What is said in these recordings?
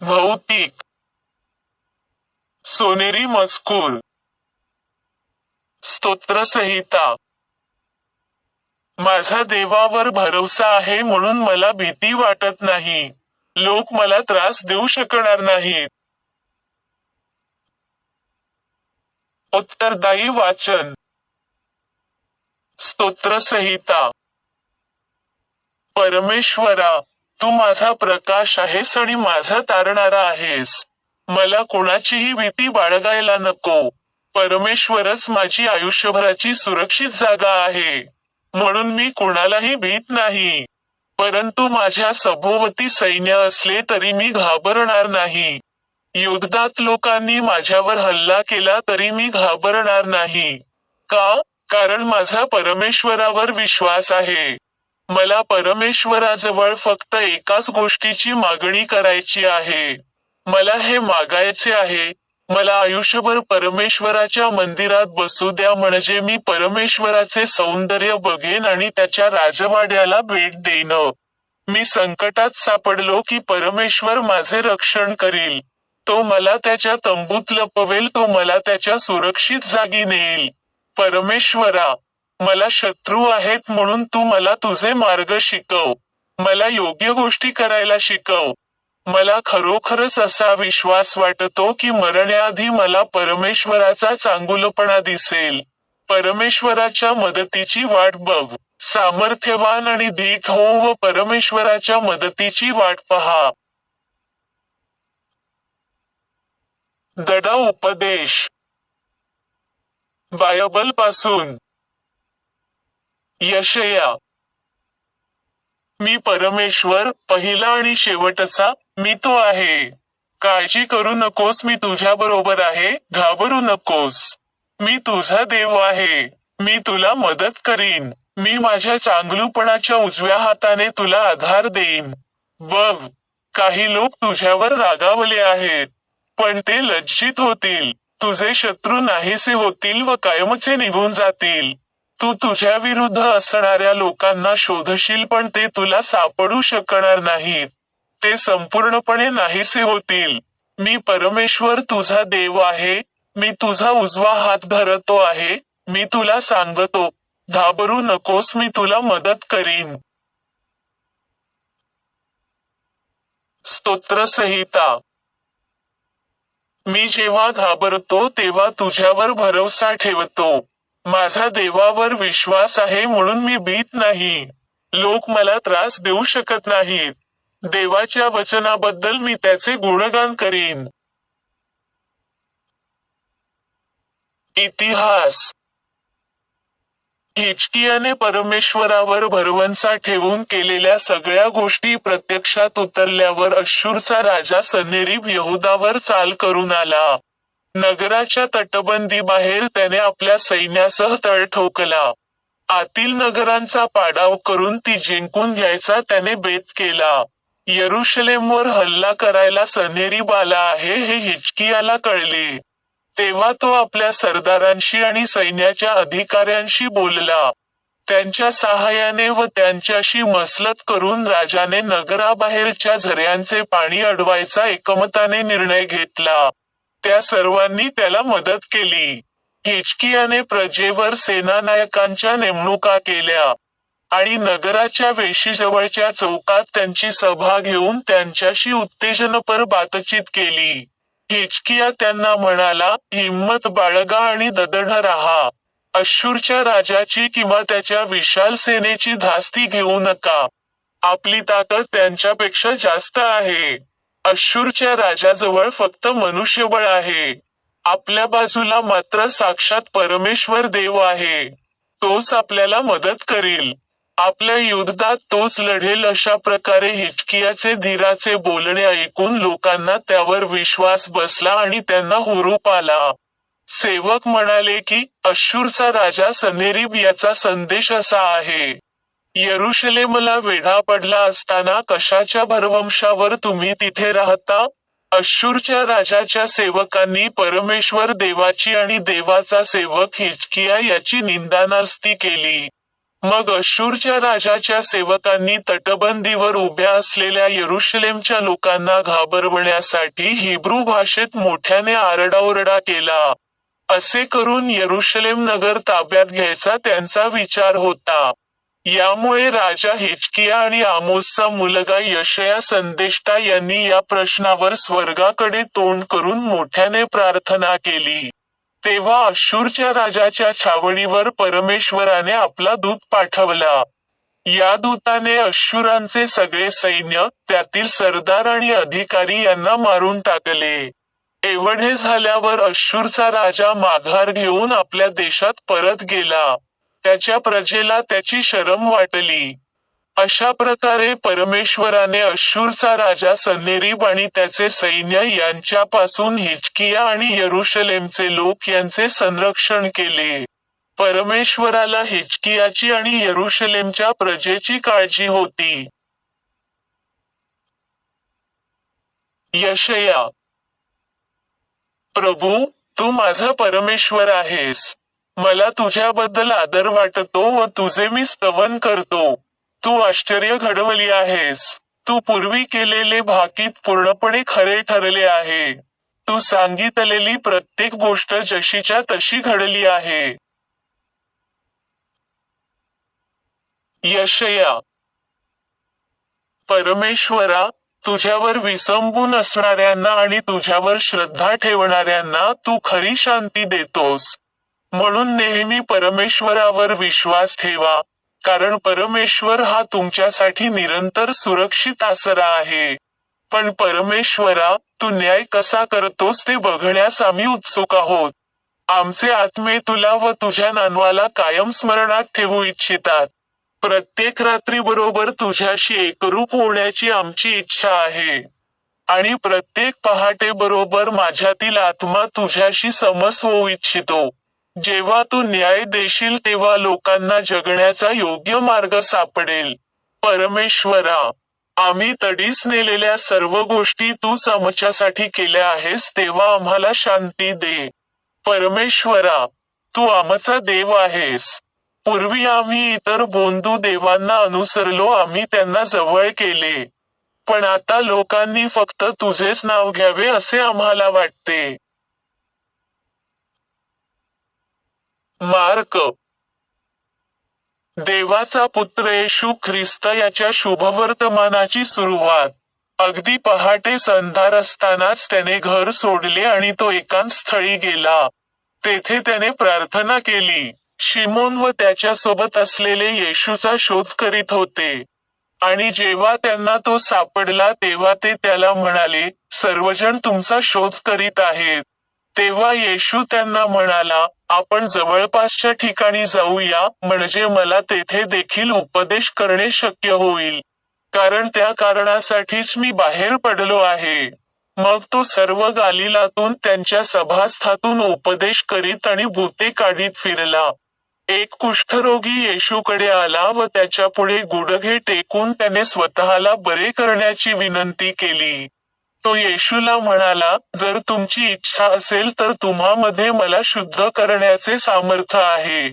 भौतिक. सोनेरी मजकूर. स्तोत्रसंहिता. माझा देवावर भरोसा आहे म्हणून मला भीती वाटत नाही. लोक मला त्रास देऊ शकणार नाहीत. उत्तरदायी वाचन. स्तोत्रसंहिता. परमेश्वरा. तू माझा प्रकाश आहेस आणि माझा तारणारा आहेस. मला कोणाचीही भीती बाळगायला नको. परमेश्वरच माझी आयुष्यभराची सुरक्षित जागा आहे. म्हणून मी कोणालाही भीत नाही. परंतु माझ्या सभोवती सैन्य असले तरी मी घाबरणार नाही. युद्धात लोकांनी माझ्यावर हल्ला केला तरी मी घाबरणार नाही. का? कारण माझा परमेश्वरावर विश्वास आहे. मला परमेश्वराजवळ फक्त एकाच गोष्टीची मागणी करायची आहे. मला हे मागायचे आहे मला आयुष्यभर परमेश्वराच्या मंदिरात बसू द्या म्हणजे मी परमेश्वराचे सौंदर्य बघेन आणि त्याच्या राजवाड्याला भेट देईन. मी संकटात सापडलो की परमेश्वर माझे रक्षण करील. तो मला त्याच्या तंबूत लपवेल तो मला त्याच्या सुरक्षित जागी नेईल. परमेश्वरा मला शत्रू आहेत म्हणून तू मला तुझे मार्ग शिकव. मला योग्य गोष्टी करायला शिकव. मला खरोखरच असा विश्वास वाटतो की मरण्याआधी मला परमेश्वराचा चांगुलपणा दिसेल. परमेश्वराच्या मदतीची वाट बघ. सामर्थ्यवान आणि धीट हो व परमेश्वराच्या मदतीची वाट पहा. गडा उपदेश. बायबलपासून यशया मी परमेश्वर पहिला आणि शेवटचा मी तो आहे. काळजी करू नकोस मी तुझ्या बरोबर आहे. घाबरू नकोस. मी तुझा देव आहे. मी तुला मदत करीन. मी माझ्या चांगलूपणाच्या उजव्या हाताने तुला आधार देईन. बघ काही लोक तुझ्यावर रागावले आहेत पण ते लज्जित होतील. तुझे शत्रू नाहीसे होतील व कायमचे निघून जातील. तू तुझ्या विरुद्ध असणाऱ्या लोकांना शोधशील पण ते तुला सापडू शकणार नाहीत. ते संपूर्णपणे नाहीसे होतील. मी परमेश्वर तुझा देव आहे. मी तुझा उजवा हात धरतो आहे. मी तुला सांगतो घाबरू नकोस मी तुला मदत करीन. स्तोत्रसंहिता. मी जेव्हा घाबरतो तेव्हा तुझ्यावर भरोसा ठेवतो. माझा देवावर विश्वास आहे म्हणून मी भीत नाही. लोक मला त्रास देऊ शकत नाहीत. देवाच्या वचनाबद्दल मी त्याचे गुणगान करीन. इतिहास. हिचकियाने परमेश्वरावर भरवंसा ठेवून केलेल्या सगळ्या गोष्टी प्रत्यक्षात उतरल्यावर अश्शूरचा राजा सनेरीब यहुदावर चाल करून आला. नगराच्या तटबंदीबाहेर त्याने आपल्या सैन्यासह तळ ठोकला. आतील नगरांचा पाडाव करून ती जिंकून घ्यायचा त्याने बेत केला. यरुशलेमवर हल्ला करायला सन्हेरीब आला आहे हे हिचकियाला कळले. तेव्हा तो आपल्या सरदारांशी आणि सैन्याच्या अधिकाऱ्यांशी बोलला. त्यांच्या सहाय्याने व त्यांच्याशी मसलत करून राजाने नगराबाहेरच्या झऱ्यांचे पाणी अडवायचा एकमताने निर्णय घेतला. त्या सर्वांनी त्याला मदत केली. हिचकियाने प्रजेवर सेनानायकांच्या नेमणुका केल्या आणि नगराच्या वेशीजवळच्या चौकात त्यांची सभा घेऊन त्यांच्याशी उत्तेजनपर बातचीत केली. हिचकिया त्यांना म्हणाला हिम्मत बाळगा आणि ददढ राहा. अश्शूरच्या राजाची किंवा त्याच्या विशाल सेनेची धास्ती घेऊ नका. आपली ताकद त्यांच्यापेक्षा जास्त आहे. अश्शूरच्या राजाजवळ फक्त मनुष्यबळ आहे. आपल्या बाजूला मात्र साक्षात परमेश्वर देव आहे. तोच आपल्याला मदत करील. आपल्या युद्धात तोच लढेल अशा प्रकारे हिचकियाचे धीराचे बोलणे ऐकून लोकांना त्यावर विश्वास बसला आणि त्यांना हुरूप आला. सेवक म्हणाले की अश्शूरचा राजा सनेरीब याचा संदेश असा आहे. यरुशलेमला वेढा पडला असताना कशाच्या भरवंशावर तुम्ही तिथे राहता? अश्शूरच्या राजाच्या सेवकांनी परमेश्वर देवाची आणि देवाचा सेवक हिचकिया याची निंदानास्ती केली. मग अश्शूरच्या राजाच्या सेवकांनी तटबंदीवर उभ्या असलेल्या यरुशलेमच्या लोकांना घाबरवण्यासाठी हिब्रू भाषेत मोठ्याने आरडाओरडा केला. असे करून यरुशलेम नगर ताब्यात घ्यायचा त्यांचा विचार होता. यामुळे राजा हिचकिया आणि आमोसचा मुलगा यशया संदेष्टा यांनी या प्रश्नावर स्वर्गाकडे तोंड करून मोठ्याने प्रार्थना केली. तेव्हा अश्शूरच्या राजाच्या छावणीवर परमेश्वराने आपला दूत पाठवला. या दूताने अश्शूरांचे सगळे सैन्य त्यातील सरदार आणि अधिकारी यांना मारून टाकले. एवढे झाल्यावर अश्शूरचा राजा माघार घेऊन आपल्या देशात परत गेला. त्याच्या प्रजेला त्याची शरम वाटली. अशा प्रकारे परमेश्वराने अश्शूरचा राजा सन्नेरीब आणि त्याचे सैन्य यांच्यापासून हिचकिया आणि यरुशलेमचे लोक यांचे संरक्षण केले. परमेश्वराला हिचकियाची आणि यरुशलेमच्या प्रजेची काळजी होती. यशया प्रभू तू माझा परमेश्वर आहेस. मला तुझ्याबद्दल आदर वाटतो व तुझे मी स्तवन करतो. तू आश्चर्य घडवली आहेस. तू पूर्वी केलेले भाकीत पूर्णपणे खरे ठरले आहे. तू सांगितलेली प्रत्येक गोष्ट जशीच्या तशी घडली आहे. यशया परमेश्वरा तुझ्यावर विसंबून असणाऱ्यांना आणि तुझ्यावर श्रद्धा ठेवणाऱ्यांना तू खरी शांती देतोस. म्हणून नेहमी परमेश्वरावर विश्वास ठेवा कारण परमेश्वर हा तुमच्यासाठी निरंतर सुरक्षित आसरा आहे. पण परमेश्वरा तू न्याय कसा करतोस ते बघण्यास आम्ही उत्सुक आहोत. आमचे आत्मे तुला व तुझ्या नानवाला कायम स्मरणात ठेवू इच्छितात. प्रत्येक रात्री बरोबर तुझ्याशी एकरूप होण्याची आमची इच्छा आहे. आणि प्रत्येक पहाटे बरोबर माझ्यातील आत्मा तुझ्याशी समस होऊ इच्छितो. जेव्हा तू न्याय देशील तेव्हा लोकांना जगण्याचा योग्य मार्ग सापडेल. परमेश्वरा आम्ही तडीस नेलेल्या सर्व गोष्टी तूच आमच्यासाठी केल्या आहेस तेव्हा आम्हाला शांती दे. परमेश्वरा तू आमचा देव आहेस. पूर्वी आम्ही इतर बोंधू देवांना अनुसरलो आम्ही त्यांना जवळ केले. पण आता लोकांनी फक्त तुझेच नाव घ्यावे असे आम्हाला वाटते. मार्क देवाचा पुत्र येशू ख्रिस्त याच्या शुभवर्तमानाची सुरुवात. अगदी पहाटे संधार असतानाच त्याने घर सोडले आणि तो एकांत स्थळी गेला. तेथे त्याने प्रार्थना केली. शिमोन व त्याच्यासोबत असलेले येशूचा शोध करीत होते. आणि जेव्हा त्यांना तो सापडला तेव्हा ते त्याला म्हणाले सर्वजण तुमचा शोध करीत आहेत. तेव्हा येशू त्यांना म्हणाला आपण जवळपासच्या ठिकाणी जाऊया म्हणजे मला तेथे देखील उपदेश करणे शक्य होईल. कारण त्या कारणासाठीच मी बाहेर पडलो आहे. मग तो सर्व गालिलातून त्यांच्या सभास्थातून उपदेश करीत आणि भूते काढीत फिरला. एक कुष्ठरोगी येशूकडे आला व त्याच्या पुढे गुडघे टेकून त्याने स्वतःला बरे करण्याची विनंती केली. तो येशूला म्हणाला जर तुमची इच्छा असेल तर तुम्हामध्ये मला शुद्ध करण्याचे सामर्थ्य आहे.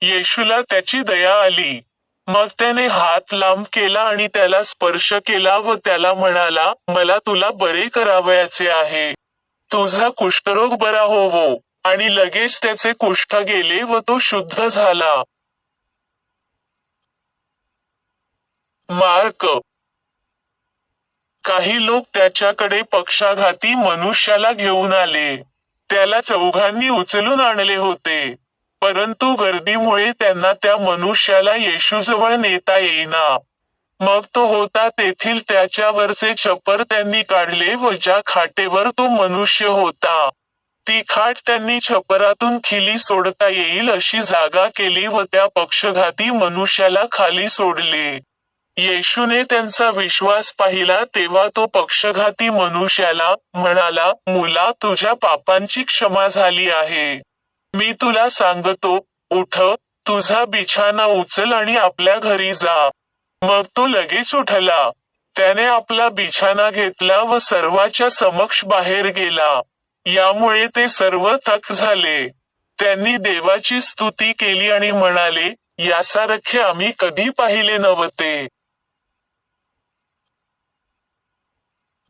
येशूला त्याची दया आली. मग त्याने हात लांब केला आणि त्याला स्पर्श केला व त्याला म्हणाला मला तुला बरे करावयाचे आहे. तुझा कुष्ठरोग बरा होवो. आणि लगेच त्याचे कुष्ठ गेले व तो शुद्ध झाला. मार्क काही लोक त्याच्याकडे पक्षाघाती मनुष्याला घेऊन आले. त्याला चौघांनी उचलून आणले होते. परंतु गर्दीमुळे त्यांना त्या मनुष्याला येशूजवळ नेता येईना. मग तो होता तेथील त्याच्यावरचे छप्पर त्यांनी काढले व ज्या खाटेवर तो मनुष्य होता. ती खाट त्यांनी छपरातून खिली सोडता येईल अशी जागा केली व त्या पक्षघाती मनुष्याला खाली सोडले. येशूने त्यांचा विश्वास पाहिला तेव्हा तो पक्षघाती मनुष्याला म्हणाला मुला तुझ्या पापांची क्षमा झाली आहे. मी तुला सांगतो उठ तुझा बिछाना उचल आणि आपल्या घरी जा. मग तो लगेच उठला. त्याने आपला बिछाना घेतला व सर्वाच्या समक्ष बाहेर गेला. यामुळे ते सर्व थक झाले. त्यांनी देवाची स्तुती केली आणि म्हणाले यासारखे आम्ही कधी पाहिले नव्हते.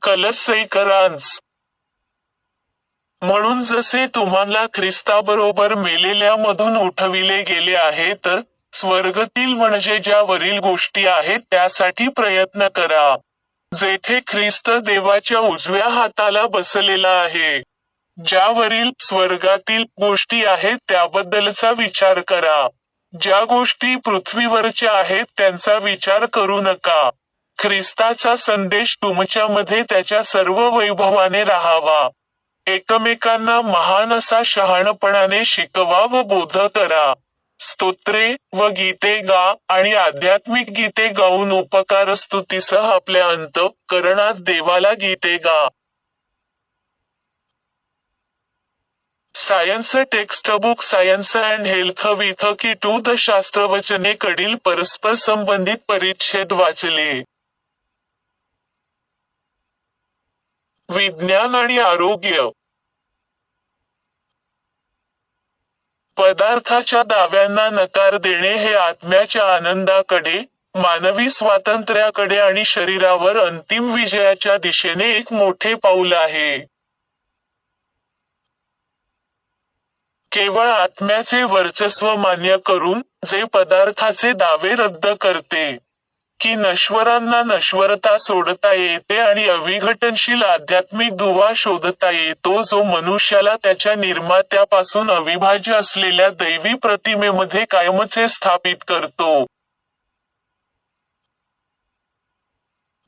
कलसैकरांस म्हणून जसे तुम्हाला ख्रिस्ताबरोबर मेलेल्यामधून उठविले गेले आहे तर स्वर्गतील म्हणजे ज्या वरील गोष्टी आहेत त्यासाठी प्रयत्न करा जेथे ख्रिस्त देवाच्या उजव्या हाताला बसलेला आहे. ज्यावरील स्वर्गातील गोष्टी आहेत त्याबद्दलचा विचार करा. ज्या गोष्टी पृथ्वीवरच्या आहेत त्यांचा विचार करू नका. ख्रिस्ताचा संदेश तुमच्यामध्ये त्याच्या सर्व वैभवाने राहावा. एकमेकांना महान असा शहाणपणाने शिकवा व बोध करा. स्तोत्रे व गीते गा आणि आध्यात्मिक गीते गाऊन उपकार स्तुतीसह आपल्या अंत करणात देवाला गीते गा. Science textbook science and health with key to the शास्त्रवचने कडील परस्पर संबंधित परिच्छेद वाचले. विज्ञान आणि आरोग्य. पदार्थाच्या दाव्यांना नकार देणे हे आत्म्याच्या आनंदाकडे मानवी स्वातंत्र्याकडे आणि शरीरावर अंतिम विजयाच्या दिशेने एक मोठे पाऊल आहे. केवळ आत्म्याचे वर्चस्व मान्य करून जे पदार्थाचे दावे रद्द करते. की नश्वरांना नश्वरता सोडता येते आणि अविघटनशील आध्यात्मिक दुवा शोधता येतो जो मनुष्याला त्याच्या निर्मात्यापासून अविभाज्य असलेल्या दैवी प्रतिमेमध्ये कायमचे स्थापित करतो.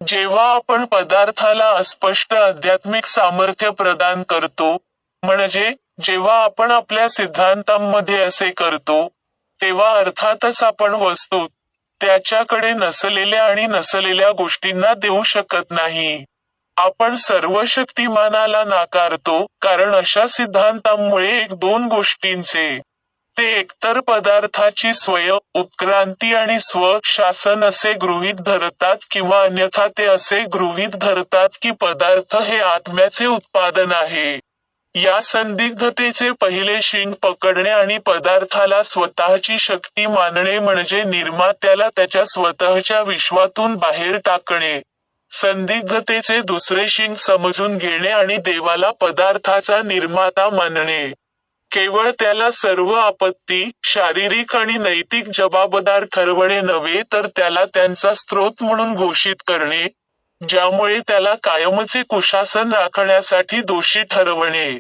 जेव्हा आपण पदार्थाला अस्पष्ट आध्यात्मिक सामर्थ्य प्रदान करतो म्हणजे जेव्हा आपण आपल्या सिद्धांतांमध्ये असे करतो तेव्हा अर्थातच आपण वस्तू त्याच्याकडे नसलेल्या आणि नसलेल्या गोष्टींना देऊ शकत नाही. आपण सर्व शक्तिमानाला नाकारतो कारण अशा सिद्धांतांमुळे एक दोन गोष्टींचे ते एकतर पदार्थाची स्वय उत्क्रांती आणि स्व शासन असे गृहीत धरतात किंवा अन्यथा ते असे गृहीत धरतात की पदार्थ हे आत्म्याचे उत्पादन आहे. या संदिग्धतेचे पहिले शिंग पकडणे आणि पदार्थाला स्वतःची शक्ती मानणे म्हणजे निर्मात्याला त्याच्या स्वतःच्या विश्वातून बाहेर टाकणे. संदिग्धतेचे दुसरे शिंग समजून घेणे आणि देवाला पदार्थाचा निर्माता मानणे. केवळ त्याला सर्व आपत्ती शारीरिक आणि नैतिक जबाबदार ठरवणे नव्हे तर त्याला त्यांचा स्रोत म्हणून घोषित करणे ज्यामुळे त्याला कायमचे कुशासन राखण्यासाठी दोषी ठरवणे.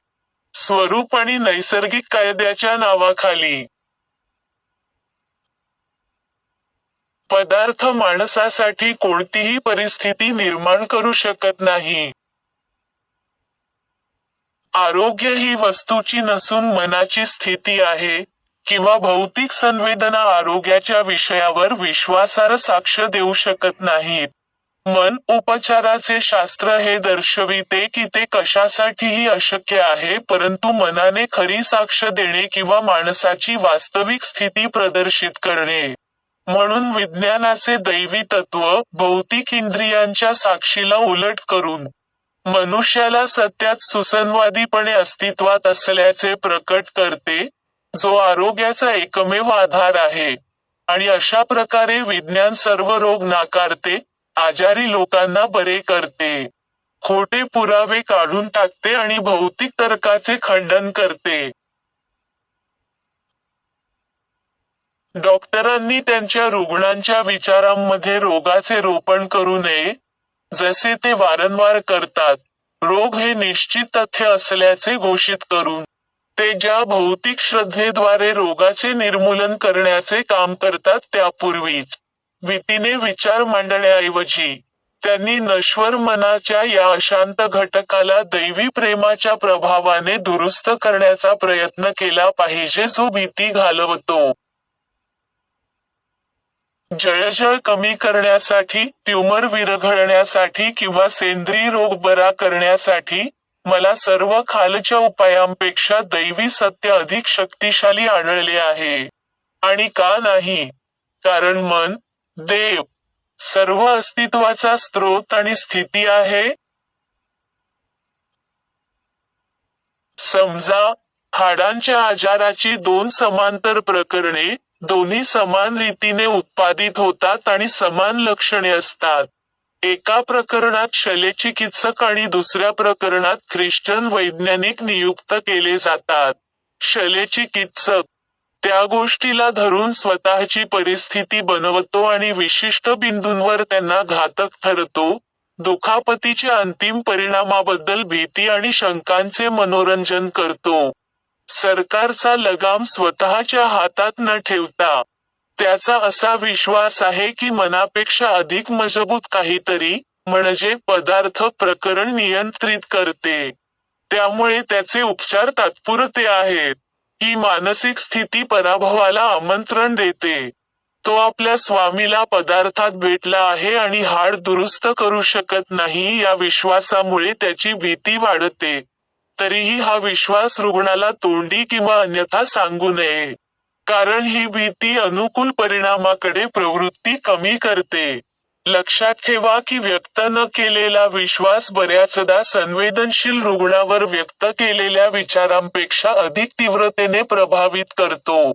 स्वरूप आणि नैसर्गिक कायद्याच्या नावाखाली. पदार्थ माणसासाठी कोणतीही परिस्थिती निर्माण करू शकत नाही. आरोग्य ही वस्तूची नसून मनाची स्थिती आहे किंवा भौतिक संवेदना आरोग्याच्या विषयावर विश्वासार्ह साक्ष देऊ शकत नाहीत. मन उपचाराचे शास्त्र हे दर्शविते की ते कशासाठीही अशक्य आहे परंतु मनाने खरी साक्ष देणे किंवा माणसाची वास्तविक स्थिती प्रदर्शित करणे. म्हणून विज्ञानाचे दैवी तत्व भौतिक इंद्रियांच्या साक्षीला उलट करून मनुष्याला सत्यात सुसंवादीपणे अस्तित्वात असल्याचे प्रकट करते जो आरोग्याचा एकमेव आधार आहे. आणि अशा प्रकारे विज्ञान सर्व रोग नाकारते आजारी लोकांना बरे करते. खोटे पुरावे काढून टाकते आणि भौतिक तर्काचे खंडन करते. डॉक्टरांनी त्यांच्या रुग्णांच्या विचारांमध्ये रोगाचे रोपण करू नये जसे ते वारंवार करतात. रोग हे निश्चित तथ्य असल्याचे घोषित करून ते ज्या भौतिक श्रद्धेद्वारे रोगाचे निर्मूलन करण्याचे काम करतात त्यापूर्वीच. भीतीने विचार मांडण्याऐवजी त्यांनी नश्वर मनाच्या या अशांत घटकाला दैवी प्रेमाच्या प्रभावाने दुरुस्त करण्याचा प्रयत्न केला पाहिजे जो भीती घालवतो. जळजळ कमी करण्यासाठी ट्यूमर विरघळण्यासाठी किंवा सेंद्रिय रोग बरा करण्यासाठी मला सर्व खालच्या उपायांपेक्षा दैवी सत्य अधिक शक्तिशाली आढळले आहे. आणि का नाही? कारण मन देव सर्व अस्तित्वाचा स्रोत आणि स्थिती आहे? समजा हाडांच्या आजाराची दोन समांतर प्रकरणे दोन्ही समान रीतीने उत्पादित होतात आणि समान लक्षणे असतात. एका प्रकरणात शल्यचिकित्सक आणि दुसऱ्या प्रकरणात ख्रिश्चन वैज्ञानिक नियुक्त केले जातात. शल्यचिकित्सक त्या गोष्टीला धरून स्वतःची परिस्थिती बनवतो आणि विशिष्ट बिंदूंवर त्यांना घातक ठरतो. दुखापतीच्या अंतिम परिणामाबद्दल भीती आणि शंकांचे मनोरंजन करतो. सरकारचा लगाम स्वतःच्या हातात न ठेवता. त्याचा असा विश्वास आहे की मनापेक्षा अधिक मजबूत काहीतरी म्हणजे पदार्थ प्रकरण नियंत्रित करते. त्यामुळे त्याचे उपचार तात्पुरते आहेत. ही मानसिक स्थिती पराभवाला आमंत्रण देते. तो आपल्या स्वामीला पदार्थात भेटला आहे आणि हाड दुरुस्त करू शकत नाही या विश्वासामुळे त्याची भीती वाढते. तरीही हा विश्वास रुग्णाला तोंडी किंवा अन्यथा सांगू नये. कारण ही भीती अनुकूल परिणामाकडे प्रवृत्ती कमी करते. लक्षात ठेवा की व्यक्त न केलेला विश्वास बऱ्याचदा संवेदनशील रुग्णावर व्यक्त केलेल्या विचारांपेक्षा अधिक तीव्रतेने प्रभावित करतो.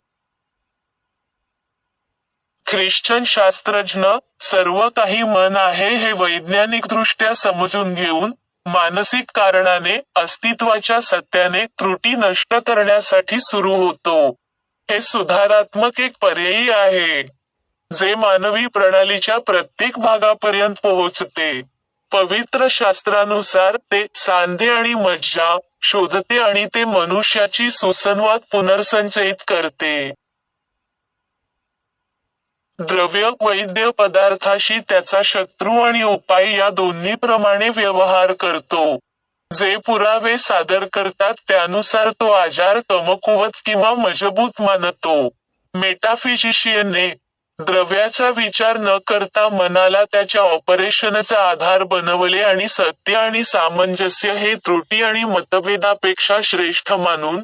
ख्रिश्चन शास्त्रज्ञ सर्व काही मन आहे हे वैज्ञानिकदृष्ट्या समजून घेऊन मानसिक कारणाने अस्तित्वाच्या सत्याने त्रुटी नष्ट करण्यासाठी सुरू होतो. हे सुधारात्मक एक पर्यायी आहे. जे मानवी प्रणालीच्या प्रत्येक भागापर्यंत पोहोचते पवित्र शास्त्रानुसार ते सांधे आणि मज्जा शोधते आणि ते मनुष्याची सुसंवाद पुनर्संचयित करते. द्रव्य वैद्य पदार्थाशी त्याचा शत्रू आणि उपाय या दोन्ही प्रमाणे व्यवहार करतो. जे पुरावे सादर करतात त्यानुसार तो आजार कमकुवत किंवा मजबूत मानतो. मेटाफिजिशियनने द्रव्याचा विचार न करता मनाला त्याच्या ऑपरेशनचा आधार बनवले आणि सत्य आणि सामंजस्य हे त्रुटी आणि मतभेदापेक्षा श्रेष्ठ मानून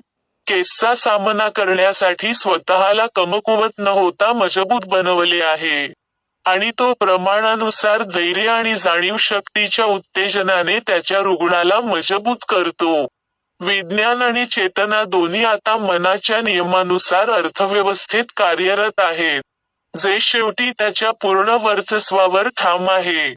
केसचा सामना करण्यासाठी स्वतःला कमकुवत न होता मजबूत बनवले आहे. आणि तो प्रमाणानुसार धैर्य आणि जाणीव शक्तीच्या उत्तेजनाने त्याच्या रुग्णाला मजबूत करतो. विज्ञान आणि चेतना दोन्ही आता मनाच्या नियमानुसार अर्थव्यवस्थेत कार्यरत आहेत. जे शेवटी त्याच्या पूर्ण वर्चस्वावर ठाम आहे.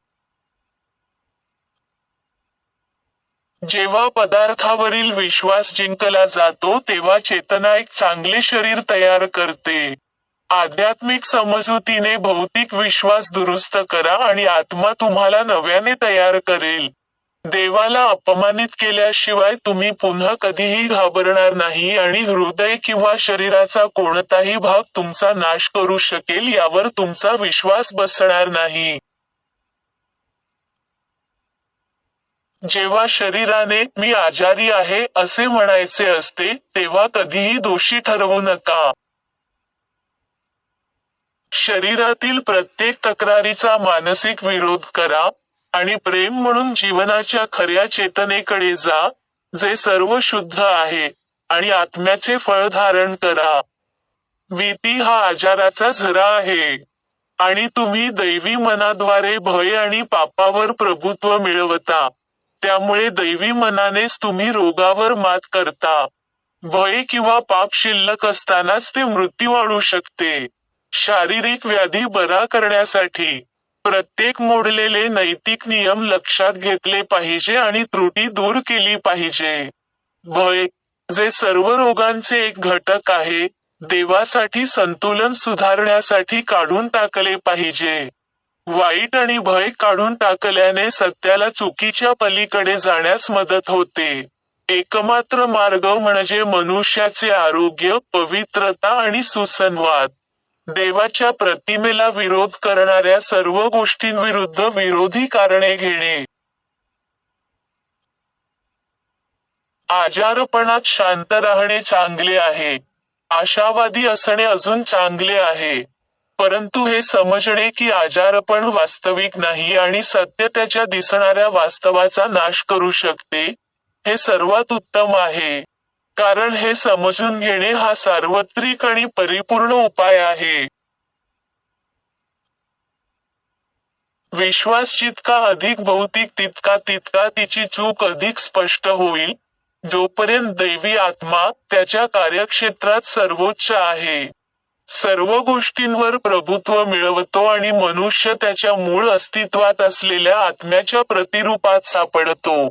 जेव्हा पदार्थावरील विश्वास जिंकला जातो तेव्हा चेतना एक चांगले शरीर तयार करते. आध्यात्मिक समजुतीने भौतिक विश्वास दुरुस्त करा आणि आत्मा तुम्हाला नव्याने तयार करेल. देवाला अपमानित केल्याशिवाय तुम्ही पुन्हा कधीही घाबरणार नाही आणि हृदय किंवा शरीराचा कोणताही भाग तुमचा नाश करू शकेल यावर तुमचा विश्वास बसणार नाही. जेव्हा शरीराने मी आजारी आहे असे म्हणायचे असते तेव्हा कधीही दोषी ठरवू नका. शरीरातील प्रत्येक तक्रारीचा मानसिक विरोध करा. आणि प्रेम म्हणून जीवनाच्या खऱ्या चेतनेकडे जा जे सर्व शुद्ध आहे आणि आत्म्याचे फळ धारण करा. भीती हा आजाराचा झरा आहे आणि तुम्ही दैवी मनाद्वारे भय आणि पापावर प्रभुत्व मिळवता. त्यामुळे दैवी मनानेच तुम्ही रोगावर मात करता. भय किंवा पाप शिल्लक असतानाच ते मृत्यू आणू शकते. शारीरिक व्याधी बरा करण्यासाठी प्रत्येक मोडलेले नैतिक नियम लक्षात घेतले पाहिजे आणि त्रुटी दूर केली पाहिजे. भय जे सर्व रोगांचे एक घटक आहे देवासाठी संतुलन सुधारण्यासाठी काढून टाकले पाहिजे. वाईट आणि भय काढून टाकल्याने सत्याला चुकीच्या पलीकडे जाण्यास मदत होते. एकमात्र मार्ग म्हणजे मनुष्याचे आरोग्य पवित्रता आणि सुसंवाद. देवाच्या प्रतिमेला विरोध करणाऱ्या सर्व गोष्टींविरुद्ध विरोधी कारणे घेणे. आजारपणात शांत राहणे चांगले आहे. आशावादी असणे अजून चांगले आहे. परंतु हे समजणे की आजारपण वास्तविक नाही आणि सत्य त्याच्या दिसणाऱ्या वास्तवाचा नाश करू शकते हे सर्वात उत्तम आहे. कारण हे समजून घेणे हा सार्वत्रिक आणि परिपूर्ण उपाय आहे. विश्वास जितका अधिक भौतिक तितका तितका तिची चूक अधिक स्पष्ट होईल. जोपर्यंत दैवी आत्मा त्याच्या कार्यक्षेत्रात सर्वोच्च आहे. सर्व गोष्टींवर प्रभुत्व मिळवतो आणि मनुष्य त्याच्या मूळ अस्तित्वात असलेल्या आत्म्याच्या प्रतिरूपात सापडतो.